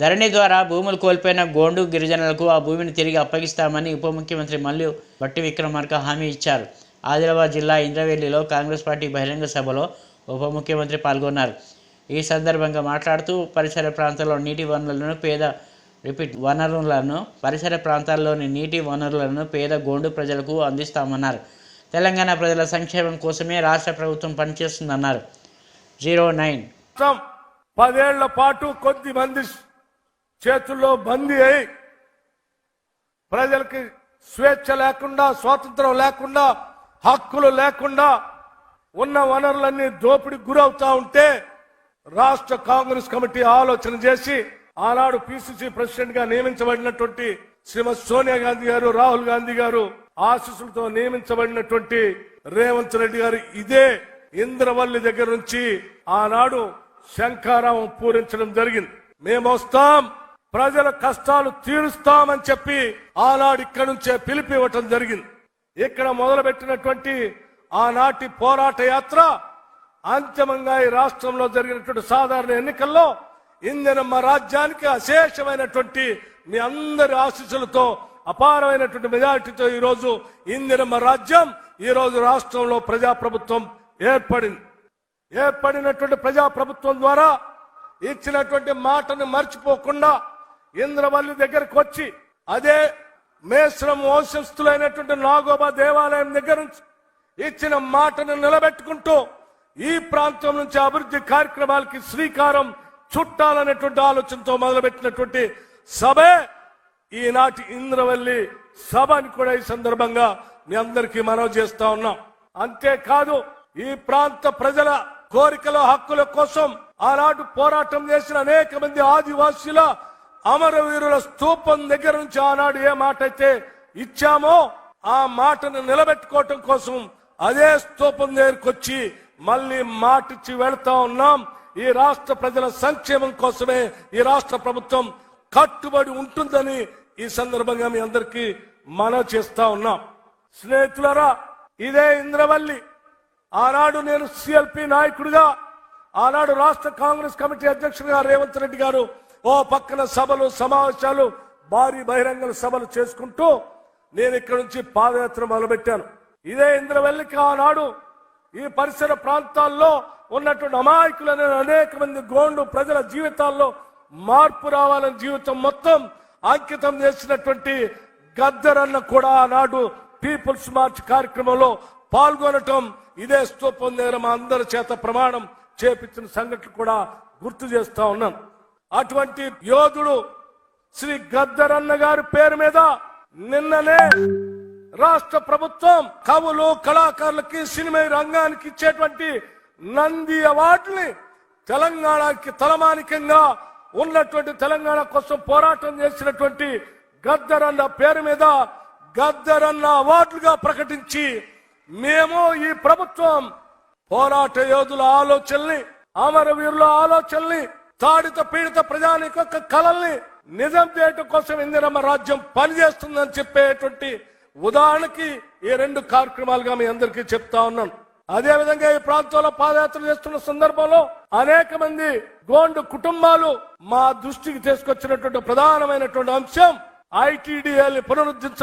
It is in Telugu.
ధరణి ద్వారా భూములు కోల్పోయిన గోండు గిరిజనులకు ఆ భూమిని తిరిగి అప్పగిస్తామని ఉప ముఖ్యమంత్రి మల్లు బట్టి విక్రమార్క హామీ ఇచ్చారు. ఆదిలాబాద్ జిల్లా ఇంద్రవెల్లిలో కాంగ్రెస్ పార్టీ బహిరంగ సభలో ఉప ముఖ్యమంత్రి పాల్గొన్నారు. ఈ సందర్భంగా మాట్లాడుతూ పరిసర ప్రాంతాల్లో నీటి వనరులను పేద రిపీట్ వనరులను పరిసర ప్రాంతాల్లోని నీటి వనరులను పేద గోండు ప్రజలకు అందిస్తామన్నారు. తెలంగాణ ప్రజల సంక్షేమం కోసమే రాష్ట్ర ప్రభుత్వం పనిచేస్తుందన్నారు. Zero nine. పదేళ్ళ పాటు కొద్ది మంది చేతుల్లో బందీ అయి ప్రజలకి స్వేచ్ఛ లేకుండా స్వాతంత్రం లేకుండా హక్కులు లేకుండా ఉన్న వనరులన్నీ దోపిడి గురవుతా ఉంటే రాష్ట్ర కాంగ్రెస్ కమిటీ ఆలోచన చేసి ఆనాడు పిసిసి ప్రెసిడెంట్గా నియమించబడినటువంటి శ్రీమతి సోనియా గాంధీ గారు రాహుల్ గాంధీ గారు ఆశీస్సులతో నియమించబడినటువంటి రేవంత్ రెడ్డి గారు ఇదే ఇంద్రవల్లి దగ్గర నుంచి ఆనాడు శంఖారావం పూరించడం జరిగింది. మేము వస్తాం ప్రజల కష్టాలు తీరుస్తామని చెప్పి ఆనాడు ఇక్కడ నుంచే పిలిపి ఇవ్వటం జరిగింది. ఇక్కడ మొదలుపెట్టినటువంటి ఆనాటి పోరాట యాత్ర అంతిమంగా ఈ రాష్ట్రంలో జరిగినటువంటి సాధారణ ఎన్నికల్లో ఇందినమ్మ రాజ్యానికి అశేషమైనటువంటి మీ అందరి ఆశీస్సులతో అపారమైనటువంటి మెజారిటీతో ఈరోజు రోజు ఇందిరమ్మ రాజ్యం ఈరోజు రాష్ట్రంలో ప్రజాప్రభుత్వం ఏర్పడింది. ఏర్పడినటువంటి ప్రజాప్రభుత్వం ద్వారా ఇచ్చినటువంటి మాటను మర్చిపోకుండా ఇంద్రవల్లి దగ్గరకు వచ్చి అదే మేశ్రం వంశస్థులైనటువంటి నాగోబా దేవాలయం దగ్గర నుంచి ఇచ్చిన మాటను నిలబెట్టుకుంటూ ఈ ప్రాంతం నుంచి అభివృద్ధి కార్యక్రమాలకి శ్రీకారం చుట్టాలనేటువంటి ఆలోచనతో మొదలుపెట్టినటువంటి సభే ఈనాటి ఇంద్రవల్లి సభ అని కూడా ఈ సందర్భంగా మీ అందరికీ మనవి చేస్తా ఉన్నాం. అంతేకాదు ఈ ప్రాంత ప్రజల కోరికల హక్కుల కోసం ఆనాడు పోరాటం చేసిన అనేక మంది ఆదివాసీల అమరవీరుల స్తూపం దగ్గర నుంచి ఆనాడు ఏ మాట అయితే ఇచ్చామో ఆ మాటను నిలబెట్టుకోవటం కోసం అదే స్తూపం దగ్గరకు వచ్చి మళ్ళీ మాటిచ్చి వెళ్తా ఉన్నాం. ఈ రాష్ట్ర ప్రజల సంక్షేమం కోసమే ఈ రాష్ట్ర ప్రభుత్వం కట్టుబడి ఉంటుందని ఈ సందర్భంగా మీ అందరికీ మన చేస్తా ఉన్నాం. స్నేహితులరా ఇదే ఇంద్రవల్లి. ఆనాడు నేను సిఎల్పి నాయకుడిగా ఆనాడు రాష్ట్ర కాంగ్రెస్ కమిటీ అధ్యక్షుడిగా రేవంత్ రెడ్డి గారు ఓ పక్కన సభలు సమావేశాలు భారీ బహిరంగ సభలు చేసుకుంటూ నేను ఇక్కడ నుంచి పాదయాత్ర మొదలుపెట్టాను. ఇదే ఇంద్రవెల్లికి ఆనాడు ఈ పరిసర ప్రాంతాల్లో ఉన్నటువంటి అమాయకులైన అనేక మంది గోండు ప్రజల జీవితాల్లో మార్పు రావాలని జీవితం మొత్తం అంకితం చేసినటువంటి గద్దరన్న కూడా ఆనాడు పీపుల్స్ మార్చ్ కార్యక్రమంలో పాల్గొనటం ఇదే స్తూపం దగ్గర మా అందరి చేత ప్రమాణం చేపించిన సంఘటన కూడా గుర్తు చేస్తా ఉన్నాను. అటువంటి యోధుడు శ్రీ గద్దరన్న గారి పేరు మీద నిన్ననే రాష్ట్ర ప్రభుత్వం కవులు కళాకారులకి సినిమా రంగానికి ఇచ్చేటువంటి నంది అవార్డుని తెలంగాణకి తలమానికంగా ఉన్నటువంటి తెలంగాణ కోసం పోరాటం చేసినటువంటి గద్దరన్న పేరు మీద గద్దరన్న అవార్డులుగా ప్రకటించి మేము ఈ ప్రభుత్వం పోరాట యోధుల ఆలోచనల్ని అమరవీరుల ఆలోచనల్ని తాడిత పీడిత ప్రజానికి యొక్క కళల్ని నిజం చేయటం కోసం ఇందిరమ్మ రాజ్యం పనిచేస్తుందని చెప్పేటువంటి ఉదాహరణకి ఈ రెండు కార్యక్రమాలుగా మీ అందరికీ చెప్తా ఉన్నాను. అదే విధంగా ఈ ప్రాంతంలో పాదయాత్ర చేస్తున్న సందర్భంలో అనేక మంది గోండు కుటుంబాలు మా దృష్టికి తీసుకొచ్చినటువంటి ప్రధానమైనటువంటి అంశం ఐటీడీఎల్ పునరుద్ధరించ